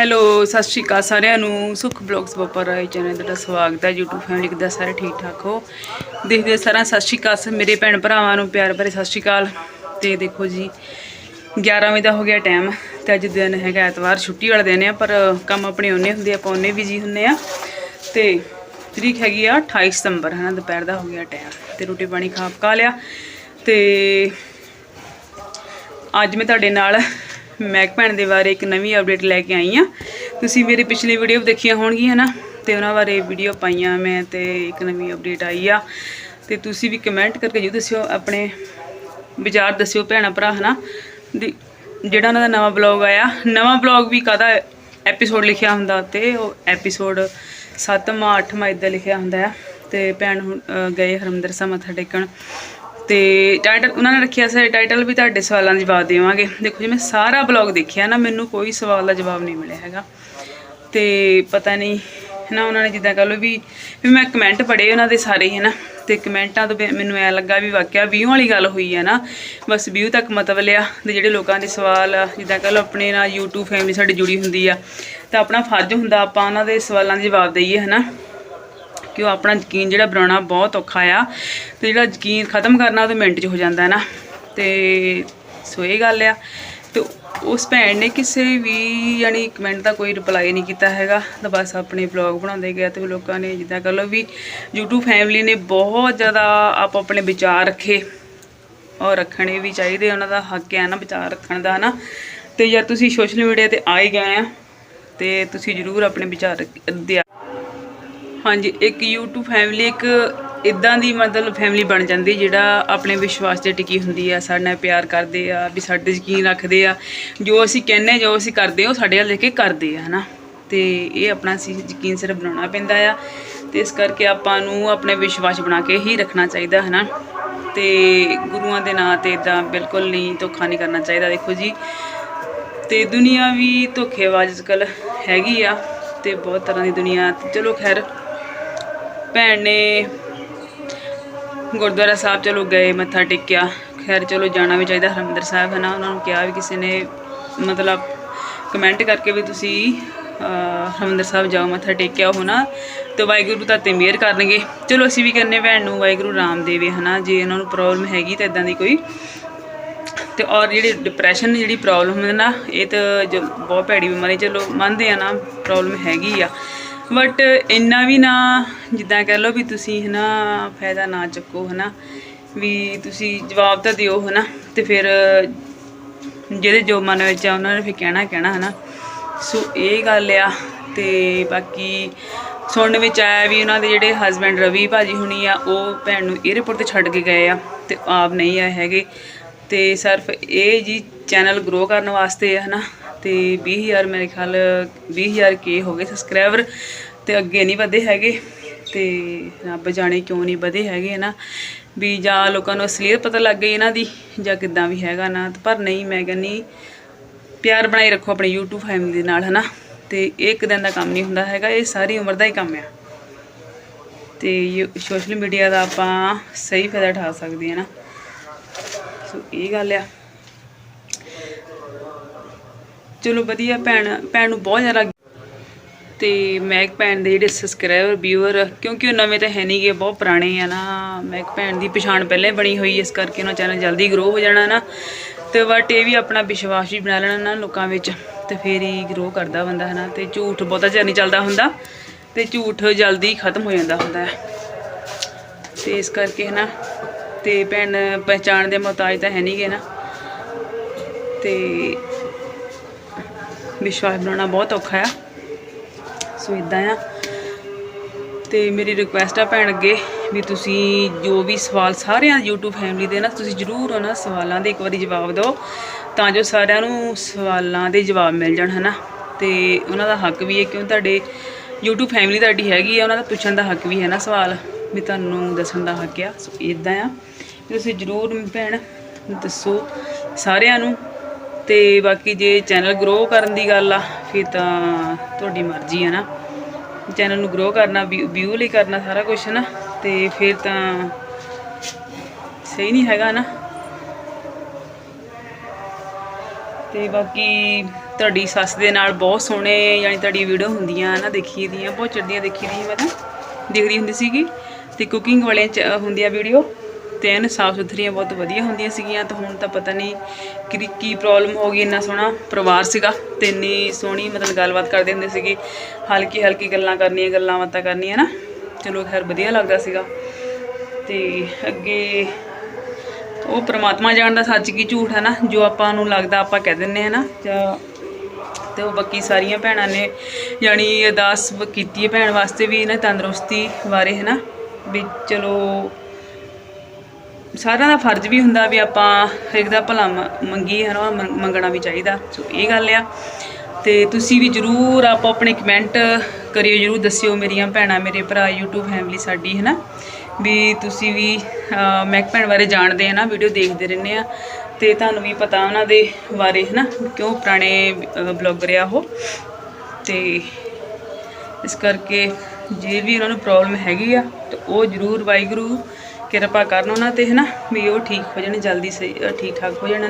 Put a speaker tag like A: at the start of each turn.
A: Hello, ਸਤਿ ਸ਼੍ਰੀ ਅਕਾਲ ਸਾਰਿਆਂ ਨੂੰ। ਸੁਖ ਬਲੌਗਸ ਬਪਰ ਰਾਏ ਚੈਨਲ ਦਾ ਸਵਾਗਤ ਹੈ। YouTube ਫੈਮਿਲੀ ਦਾ ਸਾਰੇ ਠੀਕ ਠਾਕ ਹੋ? ਦੇਖਦੇ ਸਾਰਾ ਸਤਿ ਸ਼੍ਰੀ ਅਕਾਲ। ਮੇਰੇ ਭੈਣ ਭਰਾਵਾਂ ਨੂੰ ਪਿਆਰ ਭਰੇ ਸਤਿ ਸ਼੍ਰੀ ਅਕਾਲ। ਤੇ ਦੇਖੋ ਜੀ 11 ਵਜੇ ਦਾ ਹੋ ਗਿਆ ਟਾਈਮ ਤੇ ਅੱਜ ਦਿਨ ਹੈਗਾ ਐਤਵਾਰ, ਛੁੱਟੀ ਵਾਲਾ ਦਿਨ ਆ, ਪਰ ਕੰਮ ਆਪਣੇ ਉਹਨੇ ਹੁੰਦੇ ਆਪਾਂ ਉਹਨੇ ਬਿਜ਼ੀ ਜੀ ਹੁੰਨੇ ਆ। ਤੇ ਤਰੀਕ ਹੈਗੀ ਆ 28 ਸਤੰਬਰ, ਹਨਾ, ਦੁਪਹਿਰ ਦਾ ਹੋ ਗਿਆ ਟਾਈਮ ਤੇ ਰੋਟੀ ਪਾਣੀ ਖਾ ਪਕਾ ਲਿਆ। ਤੇ ਅੱਜ ਮੈਂ ਤੁਹਾਡੇ ਨਾਲ ਮੈਕ ਭੈਣ ਦੇ ਬਾਰੇ ਇੱਕ ਨਵੀਂ ਅਪਡੇਟ ਲੈ ਕੇ ਆਈ ਆ ਤੁਸੀਂ ਮੇਰੀ ਪਿਛਲੀ ਵੀਡੀਓ ਦੇਖੀਆਂ ਹੋਣਗੀਆਂ ਨਾ ਤੇ ਉਹਨਾਂ ਬਾਰੇ ਵੀਡੀਓ ਪਾਈਆਂ ਮੈਂ ਤੇ ਇੱਕ ਨਵੀਂ ਅਪਡੇਟ ਆਈ ਆ। ਤੇ ਤੁਸੀਂ ਵੀ ਕਮੈਂਟ ਕਰਕੇ ਜਰੂਰ ਦੱਸਿਓ ਆਪਣੇ ਵਿਚਾਰ ਦੱਸਿਓ ਭੈਣਾ ਭਰਾ ਹਨਾ? ਦੀ- ਜਿਹੜਾ ਉਹਨਾਂ ਦਾ ਨਵਾਂ ਬਲੌਗ ਆਇਆ ਨਵਾਂ ਬਲੌਗ ਵੀ ਕਾਹਦਾ ਐਪੀਸੋਡ ਲਿਖਿਆ ਹੁੰਦਾ ਤੇ ਉਹ ਐਪੀਸੋਡ 7ਵਾਂ 8ਵਾਂ ਇਦਾਂ ਲਿਖਿਆ ਹੁੰਦਾ ਆ। ਤੇ ਭੈਣ ਹੁਣ, ਗਏ ਹਰਮੰਦਰ ਸਾਹਿਬ ਮੱਥਾ ਟੇਕਣ। ਤੇ ਟਾਈਟਲ ਉਹਨਾਂ ਨੇ ਰੱਖਿਆ ਸੀ ਟਾਈਟਲ ਵੀ ਤੁਹਾਡੇ ਸਵਾਲਾਂ ਦਾ ਜਵਾਬ ਦੇਵਾਂਗੇ। ਦੇਖੋ ਜੀ ਮੈਂ ਸਾਰਾ ਬਲੌਗ ਦੇਖਿਆ ਨਾ ਮੈਨੂੰ ਕੋਈ ਸਵਾਲ ਦਾ ਜਵਾਬ ਨਹੀਂ ਮਿਲਿਆ ਹੈਗਾ। ਤੇ ਪਤਾ ਨਹੀਂ ਨਾ ਉਹਨਾਂ ਨੇ ਜਿੱਦਾਂ ਕਹ ਲਓ ਵੀ ਵੀ ਮੈਂ ਕਮੈਂਟ ਪੜ੍ਹੇ ਉਹਨਾਂ ਦੇ ਸਾਰੇ ਹੀ ਨਾ ਤੇ ਕਮੈਂਟਾਂ ਤੋਂ ਵੀ ਮੈਨੂੰ ਐ ਲੱਗਾ ਵੀ ਵਾਕਿਆ ਵਿਊ ਵਾਲੀ ਗੱਲ ਹੋਈ ਹੈ ਨਾ। ਬਸ ਵਿਊ ਤੱਕ ਮਤਲਬ ਲਿਆ ਤੇ ਜਿਹੜੇ ਲੋਕਾਂ ਦੇ ਸਵਾਲ ਆ, ਜਿੱਦਾਂ ਕਹ ਲਓ ਆਪਣੇ ਨਾਲ YouTube ਫੈਮਿਲੀ ਸਾਡੀ ਜੁੜੀ ਹੁੰਦੀ ਆ ਤਾਂ ਆਪਣਾ ਫਰਜ਼ ਹੁੰਦਾ ਆਪਾਂ ਉਹਨਾਂ ਦੇ ਸਵਾਲਾਂ ਦੇ ਜਵਾਬ ਦਈਏ ਹਨਾ। ਕਿ ਉਹ ਆਪਣਾ ਯਕੀਨ ਜਿਹੜਾ ਬਣਾਉਣਾ ਬਹੁਤ ਔਖਾ ਆ ਤੇ ਜਿਹੜਾ ਯਕੀਨ ਖਤਮ ਕਰਨਾ ਉਹ ਤਾਂ ਮਿੰਟ 'ਚ ਹੋ ਜਾਂਦਾ ਹੈ ਨਾ। ਤੇ ਸੋ ਇਹ ਗੱਲ ਆ। ਤੇ ਉਸ ਭੈਣ ਨੇ ਕਿਸੇ ਵੀ ਯਾਨੀ ਕਮੈਂਟ ਦਾ ਕੋਈ ਰਿਪਲਾਈ ਨਹੀਂ ਕੀਤਾ ਹੈਗਾ। ਤਾਂ ਬਸ ਆਪਣੇ ਬਲੌਗ ਬਣਾਉਂਦੇ ਗਿਆ ਤੇ ਲੋਕਾਂ ਨੇ ਜਿੱਦਾਂ ਕਹ ਲਓ ਵੀ YouTube ਫੈਮਿਲੀ ਨੇ ਬਹੁਤ ਜ਼ਿਆਦਾ ਆਪ ਆਪਣੇ ਵਿਚਾਰ ਰੱਖੇ। ਔਰ ਰੱਖਣੇ ਵੀ ਚਾਹੀਦੇ ਉਹਨਾਂ ਦਾ ਹੱਕ ਹੈ ਨਾ ਵਿਚਾਰ ਰੱਖਣ ਦਾ, ਹਨਾ। ਤੇ ਯਾਰ ਤੁਸੀਂ ਸੋਸ਼ਲ ਮੀਡੀਆ ਤੇ ਆ ਹੀ ਗਏ ਆ। ਤੇ ਤੁਸੀਂ ਜ਼ਰੂਰ ਆਪਣੇ ਵਿਚਾਰ ਰੱਖ- ਦਿਆ ਹਾਂਜੀ, ਇੱਕ YouTube ਫੈਮਿਲੀ ਇੱਕ ਇਦਾਂ ਦੀ ਮਤਲਬ ਫੈਮਿਲੀ ਬਣ ਜਾਂਦੀ ਜਿਹੜਾ ਆਪਣੇ ਵਿਸ਼ਵਾਸ ਤੇ ਟਿਕੀ ਹੁੰਦੀ ਆ, ਸਾਡੇ ਨਾਲ ਪਿਆਰ ਕਰਦੇ ਆ, ਵੀ ਸਾਡੇ ਯਕੀਨ ਰੱਖਦੇ ਆ, ਜੋ ਅਸੀਂ ਕਹਿੰਨੇ ਜੋ ਅਸੀਂ ਕਰਦੇ ਉਹ ਸਾਡੇ ਵੱਲ ਦੇਖ ਕੇ ਕਰਦੇ ਆ, ਹਨਾ। ਤੇ ਇਹ ਆਪਣਾ ਸੀ ਯਕੀਨ ਸਿਰਫ ਬਣਾਉਣਾ ਪੈਂਦਾ ਆ ਤੇ ਇਸ ਕਰਕੇ ਆਪਾਂ ਨੂੰ ਆਪਣੇ ਵਿਸ਼ਵਾਸ ਬਣਾ ਕੇ ਹੀ ਰੱਖਣਾ ਚਾਹੀਦਾ, ਹਨਾ। ਤੇ ਗੁਰੂਆਂ ਦੇ ਨਾਂ ਤੇ ਇਦਾਂ ਬਿਲਕੁਲ ਨਹੀਂ ਧੋਖਾ ਨਹੀਂ ਕਰਨਾ ਚਾਹੀਦਾ, ਦੇਖੋ ਜੀ। ਤੇ ਦੁਨੀਆ ਵੀ ਧੋਖੇਬਾਜ਼ ਅੱਜਕੱਲ ਹੈਗੀ ਆ ਤੇ ਬਹੁਤ ਤਰ੍ਹਾਂ ਦੀ ਦੁਨੀਆ ਚਲੋ ਖੈਰ ਭੈਣ ਨੇ ਗੁਰਦੁਆਰਾ ਸਾਹਿਬ ਚਲੋ ਗਏ ਮੱਥਾ ਟੇਕਿਆ। ਖੈਰ ਚਲੋ ਜਾਣਾ ਵੀ ਚਾਹੀਦਾ ਹਰਿਮੰਦਰ ਸਾਹਿਬ ਹੈ ਨਾ ਉਹਨਾਂ ਨੂੰ ਕਿਹਾ ਵੀ ਕਿਸੇ ਨੇ ਮਤਲਬ ਕਮੈਂਟ ਕਰਕੇ ਵੀ ਤੁਸੀਂ ਅਹ, ਹਰਿਮੰਦਰ ਸਾਹਿਬ ਜਾਓ ਮੱਥਾ ਟੇਕਿਆ ਉਹ ਨਾ। ਤੇ ਵਾਹਿਗੁਰੂ ਤਾਂ ਤੇ ਮਿਹਰ ਕਰਨਗੇ। ਚਲੋ ਅਸੀਂ ਵੀ ਕਰਨੇ ਭੈਣ ਨੂੰ ਵਾਹਿਗੁਰੂ ਰਾਮ ਦੇਵੇ ਹਨਾ ਜੇ ਉਹਨਾਂ ਨੂੰ ਪ੍ਰੋਬਲਮ ਹੈਗੀ ਤਾਂ ਇਦਾਂ ਦੀ ਕੋਈ। ਤੇ ਔਰ ਜਿਹੜੀ ਡਿਪਰੈਸ਼ਨ ਜਿਹੜੀ ਪ੍ਰੋਬਲਮ ਹੈ ਨਾ ਇਹ ਤਾਂ ਜ- ਬਹੁਤ ਭੈੜੀ ਬਿਮਾਰੀ ਚਲੋ ਮੰਨਦੇ ਆ ਨਾ ਪ੍ਰੋਬਲਮ ਹੈਗੀ ਆ। ਬਟ ਇੰਨਾ ਵੀ ਨਾ ਜਿੱਦਾਂ ਕਹਿ ਲਓ ਵੀ ਤੁਸੀਂ ਹਨਾ ਫਾਇਦਾ ਨਾ ਚੱਕੋ ਹਨਾ, ਵੀ ਤੁਸੀਂ ਜਵਾਬ ਤਾਂ ਦਿਓ ਹਨਾ, ਤੇ ਫਿਰ ਜਿਹਦੇ ਜੋ ਮਨ ਵਿੱਚ ਆ ਉਹਨਾਂ ਨੇ ਫਿਰ ਕਹਿਣਾ ਕਹਿਣਾ ਹਨਾ। ਸੋ ਇਹ ਗੱਲ ਆ, ਤੇ ਬਾਕੀ ਸੁਣਨ ਵਿੱਚ ਆਇਆ ਵੀ ਉਹਨਾਂ ਦੇ ਜਿਹੜੇ ਹਸਬੰਡ ਰਵੀ ਭਾਜੀ ਹੁਣੀ ਆ, ਉਹ ਭੈਣ ਨੂੰ 에ਅਰਪੋਰਟ ਤੇ ਛੱਡ ਕੇ ਗਏ ਆ, ਤੇ ਆਪ ਨਹੀਂ ਆਏ ਹੈਗੇ। ਤੇ ਸਿਰਫ ਇਹ ਜੀ ਚੈਨਲ ਗਰੋ ਕਰਨ ਵਾਸਤੇ ਹੈ ਨਾ ਤੇ 20000 ਮੇਰੇ ਖਿਆਲ 20000 ਕੇ ਹੋ ਗਏ ਸਬਸਕ੍ਰਾਈਬਰ ਤੇ ਅੱਗੇ ਨਹੀਂ ਵਧੇ ਹੈਗੇ। ਤੇ ਰੱਬ ਜਾਣੇ ਕਿਉਂ ਨਹੀਂ ਵਧੇ ਹੈਗੇ ਨਾ ਵੀ ਜਾਂ ਲੋਕਾਂ ਨੂੰ ਅਸਲੀਅਤ ਪਤਾ ਲੱਗ ਗਈ ਇਹਨਾਂ ਦੀ, ਜਾਂ ਕਿੱਦਾਂ ਵੀ ਹੈਗਾ ਨਾ। ਪਰ ਨਹੀਂ, ਮੈਂ ਕਹਿੰਨੀ ਪਿਆਰ ਬਣਾਈ ਰੱਖੋ ਆਪਣੀ YouTube ਫੈਮਿਲੀ ਦੇ ਨਾਲ ਹਨਾ। ਤੇ ਇਹ ਇੱਕ ਦਿਨ ਦਾ ਕੰਮ ਨਹੀਂ ਹੁੰਦਾ ਹੈਗਾ, ਇਹ ਸਾਰੀ ਉਮਰ ਦਾ ਹੀ ਕੰਮ ਆ। ਤੇ ਸੋਸ਼ਲ ਮੀਡੀਆ ਦਾ ਆਪਾਂ ਸਹੀ ਫਾਇਦਾ ਉਠਾ ਸਕਦੇ ਹਾਂ ਨਾ। ਸੋ ਇਹ ਗੱਲ ਆ। ਚਲੋ ਵਧੀਆ, ਭੈਣ ਭੈਣ ਨੂੰ ਬਹੁਤ ਜ਼ਿਆਦਾ ਤੇ ਮੈਕ ਭੈਣ ਦੇ ਜਿਹੜੇ ਸਬਸਕ੍ਰਾਈਬਰ ਵਿਊਅਰ ਕਿਉਂਕਿ ਉਹ ਨਵੇਂ ਤਾਂ ਹੈ ਨਹੀਂਗੇ ਬਹੁਤ ਪੁਰਾਣੇ ਆ ਨਾ। ਮੈਕ ਭੈਣ ਦੀ ਪਛਾਣ ਪਹਿਲਾਂ ਹੀ ਬਣੀ ਹੋਈ ਇਸ ਕਰਕੇ ਉਹਨਾਂ ਚੈਨਲ ਜਲਦੀ ਗਰੋ ਹੋ ਜਾਣਾ ਨਾ। ਤੇ ਬਟ ਇਹ ਵੀ ਆਪਣਾ ਵਿਸ਼ਵਾਸ ਵੀ ਬਣਾ ਲੈਣਾ ਨਾ ਲੋਕਾਂ ਵਿੱਚ, ਤੇ ਫੇਰ ਹੀ ਗਰੋ ਕਰਦਾ ਬੰਦਾ ਹੈ ਨਾ ਤੇ ਝੂਠ ਬਹੁਤਾ ਚਿਰ ਨਹੀਂ ਚੱਲਦਾ ਹੁੰਦਾ, ਤੇ ਝੂਠ ਜਲਦੀ ਖਤਮ ਹੋ ਜਾਂਦਾ ਹੁੰਦਾ। ਹੈ ਤੇ ਇਸ ਕਰਕੇ ਹੈ ਨਾ ਤੇ ਭੈਣ ਪਹਿਚਾਣ ਦੇ ਮੁਹਤਾਜ ਤਾਂ ਹੈ ਨਹੀਂਗੇ ਨਾ। ਤੇ ਵਿਸ਼ਵਾਸ ਬਣਾਉਣਾ ਬਹੁਤ ਔਖਾ ਆ। ਸੋ ਇਦਾਂ ਆ। ਤੇ ਮੇਰੀ ਰਿਕੁਐਸਟ ਆ ਭੈਣ ਅੱਗੇ ਵੀ ਤੁਸੀਂ ਜੋ ਵੀ ਸਵਾਲ ਸਾਰਿਆਂ YouTube ਫੈਮਿਲੀ ਦੇ ਨਾ, ਤੁਸੀਂ ਜਰੂਰ ਉਹਨਾਂ ਸਵਾਲਾਂ ਦੇ ਇੱਕ ਵਾਰੀ ਜਵਾਬ ਦਿਓ, ਤਾਂ ਜੋ ਸਾਰਿਆਂ ਨੂੰ ਸਵਾਲਾਂ ਦੇ ਜਵਾਬ ਮਿਲ ਜਾਣ, ਹਨਾ? ਤੇ ਉਹਨਾਂ ਦਾ ਹੱਕ ਵੀ ਹੈ, ਕਿਉਂ ਤੁਹਾਡੇ YouTube ਫੈਮਿਲੀ ਤੁਹਾਡੀ ਹੈਗੀ ਆ, ਉਹਨਾਂ ਦਾ ਪੁੱਛਣ ਦਾ ਹੱਕ ਵੀ ਹੈ ਨਾ ਸਵਾਲ, ਵੀ ਤੁਹਾਨੂੰ ਦੱਸਣ ਦਾ ਹੱਕ ਆ। ਸੋ ਇਦਾਂ ਆ। ਤੁਸੀਂ ਜਰੂਰ ਭੈਣ ਦੱਸੋ ਸਾਰਿਆਂ ਨੂੰ ਤੇ ਬਾਕੀ ਜੇ ਚੈਨਲ ਗਰੋ ਕਰਨ ਦੀ ਗੱਲ ਆ, ਫਿਰ ਤਾਂ ਤੁਹਾਡੀ ਮਰਜ਼ੀ ਹੈ ਨਾ। ਚੈਨਲ ਨੂੰ ਗਰੋ ਕਰਨਾ ਵਿਊ ਲਈ ਕਰਨਾ ਸਾਰਾ ਕੁਝ ਨਾ, ਤੇ ਫਿਰ ਤਾਂ ਸਹੀ ਨਹੀਂ ਹੈਗਾ ਨਾ। ਤੇ ਬਾਕੀ ਤੁਹਾਡੀ ਸੱਸ ਦੇ ਨਾਲ ਬਹੁਤ ਸੋਹਣੇ ਯਾਨੀ ਤੁਹਾਡੀ ਵੀਡੀਓ ਹੁੰਦੀਆਂ ਨਾ, ਦੇਖੀ ਦੀਆਂ, ਬਹੁਤ ਚੜਦੀਆਂ ਦੇਖੀ ਦੀ ਮੈਂ ਤਾਂ। ਦੇਖਦੀ ਹੁੰਦੀ ਸੀਗੀ, ਤੇ ਕੁਕਿੰਗ ਵਾਲੇ ਚ ਹੁੰਦੀਆਂ ਵੀਡੀਓ ਤੇ ਐਨ ਸਾਫ਼ ਸੁਥਰੀਆਂ ਬਹੁਤ ਵਧੀਆ ਹੁੰਦੀਆਂ ਸੀਗੀਆਂ ਤਾਂ ਹੁਣ ਤਾਂ ਪਤਾ ਨਹੀਂ ਕਿ ਕੀ ਪ੍ਰੋਬਲਮ ਹੋ ਗਈ, ਇੰਨਾ ਸੋਹਣਾ ਪਰਿਵਾਰ ਸੀਗਾ ਤੇ ਇੰਨੀ ਸੋਹਣੀ ਮਤਲਬ ਗੱਲਬਾਤ ਕਰਦੇ ਹੁੰਦੇ ਸੀਗੇ, ਹਲਕੀ ਹਲਕੀ ਗੱਲਾਂ ਕਰਨੀਆਂ, ਗੱਲਾਂ ਬਾਤਾਂ ਕਰਨੀਆਂ ਨਾ ਚਲੋ ਖੈਰ ਵਧੀਆ ਲੱਗਦਾ ਸੀਗਾ ਤੇ ਅੱਗੇ ਉਹ ਪ੍ਰਮਾਤਮਾ ਜਾਣਦਾ ਸੱਚ ਕੀ ਝੂਠ ਹੈ ਨਾ ਜੋ ਆਪਾਂ ਨੂੰ ਲੱਗਦਾ ਆਪਾਂ ਕਹਿ ਦਿੰਨੇ ਹੈ ਨਾ ਜਾਂ ਤੇ ਉਹ ਬਾਕੀ ਸਾਰੀਆਂ ਭੈਣਾਂ ਨੇ ਯਾਨੀ ਅਰਦਾਸ ਕੀਤੀ ਹੈ ਭੈਣ ਵਾਸਤੇ ਵੀ ਨਾ ਤੰਦਰੁਸਤੀ ਬਾਰੇ ਹੈ ਨਾ ਵੀ ਚਲੋ ਸਾਰਿਆਂ ਦਾ ਫਰਜ਼ ਵੀ ਹੁੰਦਾ ਵੀ ਆਪਾਂ ਹਰੇਕ ਦਾ ਭਲਾ ਮ- ਮੰਗੀਏ ਹੈ ਨਾ ਮੰਗ- ਮੰਗਣਾ ਵੀ ਚਾਹੀਦਾ। ਸੋ ਇਹ ਗੱਲ ਆ। ਤੇ ਤੁਸੀਂ ਵੀ ਜਰੂਰ ਆਪੋ ਆਪਣੇ ਕਮੈਂਟ ਕਰਿਓ ਜਰੂਰ ਦੱਸਿਓ ਮੇਰੀਆਂ ਭੈਣਾਂ ਮੇਰੇ ਭਰਾ YouTube ਫੈਮਿਲੀ ਸਾਡੀ ਹੈ ਨਾ ਵੀ ਤੁਸੀਂ ਵੀ ਅਹ, ਮੈਕ ਭੈਣ ਬਾਰੇ ਜਾਣਦੇ ਹੈ ਨਾ ਵੀਡੀਓ ਦੇਖਦੇ ਰਹਿੰਦੇ ਆ। ਤੇ ਤੁਹਾਨੂੰ ਵੀ ਪਤਾ ਉਹਨਾਂ ਦੇ ਬਾਰੇ ਹੈ ਨਾ ਕਿਉਂ ਪੁਰਾਣੇ ਬਲੌਗਰ ਆ ਉਹ। ਤੇ ਇਸ ਕਰਕੇ ਜੇ ਵੀ ਉਹਨਾਂ ਨੂੰ ਪ੍ਰੋਬਲਮ ਹੈਗੀ ਆ ਤਾਂ ਉਹ ਜਰੂਰ ਵਾਹਿਗੁਰੂ ਕਿਰਪਾ ਕਰਨ ਉਹਨਾਂ ਤੇ ਹੈ ਨਾ ਵੀ ਉਹ ਠੀਕ ਹੋ ਜਾਣ, ਜਲਦੀ ਸਹੀ ਠੀਕ ਠਾਕ ਹੋ ਜਾਣ ਨਾ